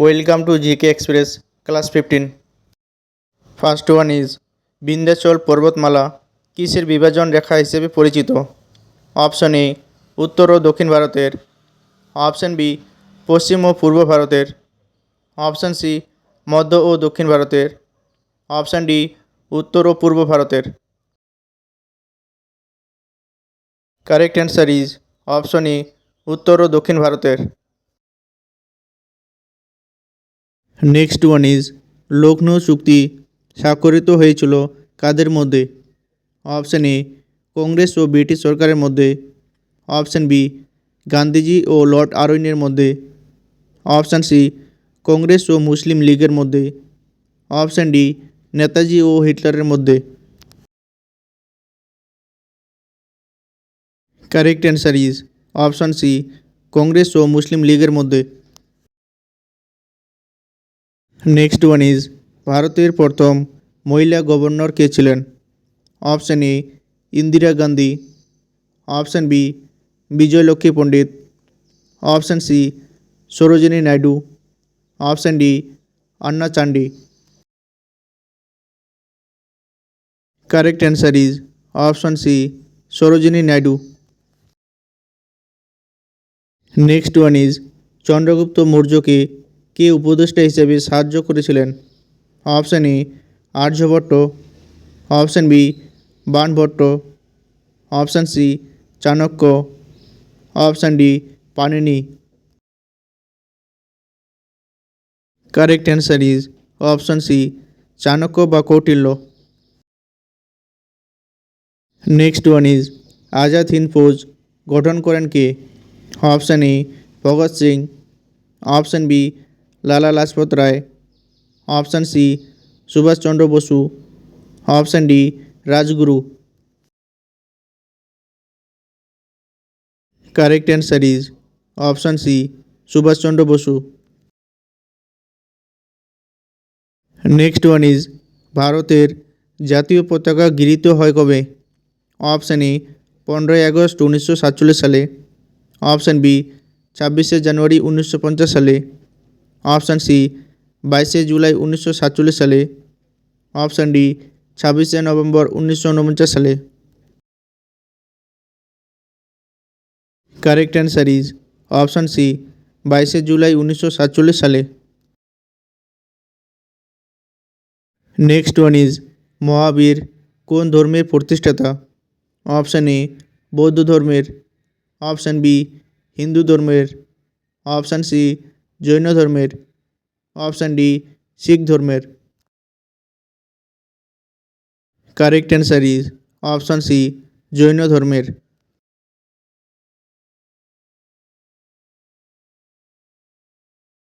Welcome to GK express class fifteen first one is Vindhyachal পর্বতমালা কিসের বিভাজন রেখা হিসেবে পরিচিত? অপশন এ উত্তর ও দক্ষিণ ভারতের। অপশন বি পশ্চিম ও পূর্ব ভারতের। অপশন সি মধ্য ও দক্ষিণ ভারতের। অপশন ডি উত্তর ও পূর্ব ভারতের। কারেক্ট অ্যান্সার ইজ অপশন ই উত্তর ও দক্ষিণ ভারতের। নেক্সট ওয়ান ইজ লখনৌ চুক্তি স্বাক্ষরিত হয়েছিল কাদের মধ্যে? অপশান এ কংগ্রেস ও ব্রিটিশ সরকারের মধ্যে। অপশন বি গান্ধীজি ও লর্ড আরউইনের মধ্যে। অপশন সি কংগ্রেস ও মুসলিম লীগের মধ্যে। অপশন ডি নেতাজি ও হিটলারের মধ্যে। Correct answer is option C Congress O Muslim লীগের মধ্যে। নেক্সট ওয়ান ইজ ভারতের প্রথম মহিলা গভর্নর কে ছিলেন? Option A Indira Gandhi. Option B Vijayalakshmi Pandit. Option C Sarojini Naidu. Option D Anna Chandy. Correct answer is option C Sarojini Naidu. Next one is Chandragupta মৌর্যকে কে উপদেষ্টা হিসেবে সাহায্য করেছিলেন? Option A Aryabhatta option B Banabhatta option C, Chanakya. Option D, Panini. Correct answer is option C Chanakya বা Kautilya. Next one is Azad Hind Fauj গঠন করেন কে? Option A, Bhagat Singh. Option B Lala Lajpat Rai. Option C Subhashchandra Bose. Option D, Rajguru. Correct answer is option C Subhashchandra Bose. Next one is ভারতের জাতীয় পতাকা গৃহীত হয় কবে? Option A পনেরোই August উনিশশো সাতচল্লিশ সালে। অপশান বি ছাব্বিশে জানুয়ারি উনিশশো পঞ্চাশ সালে। অপশান সি, বাইশে জুলাই উনিশশো সাতচল্লিশ সালে। অপশান ডি, ছাব্বিশে নভেম্বর উনিশশো উনপঞ্চাশ সালে। Correct answer is option C, বাইশে জুলাই উনিশশো সাতচল্লিশ সালে। নেক্সট ওয়ান ইজ মহাবীর, কোন ধর্মের প্রতিষ্ঠাতা? অপশান এ, বৌদ্ধ ধর্মের। অপশান বি, হিন্দু ধর্মের। অপশান সি জৈন ধর্মের অপশান ডি শিখ ধর্মের। Correct answer is option C Jain ধর্মের।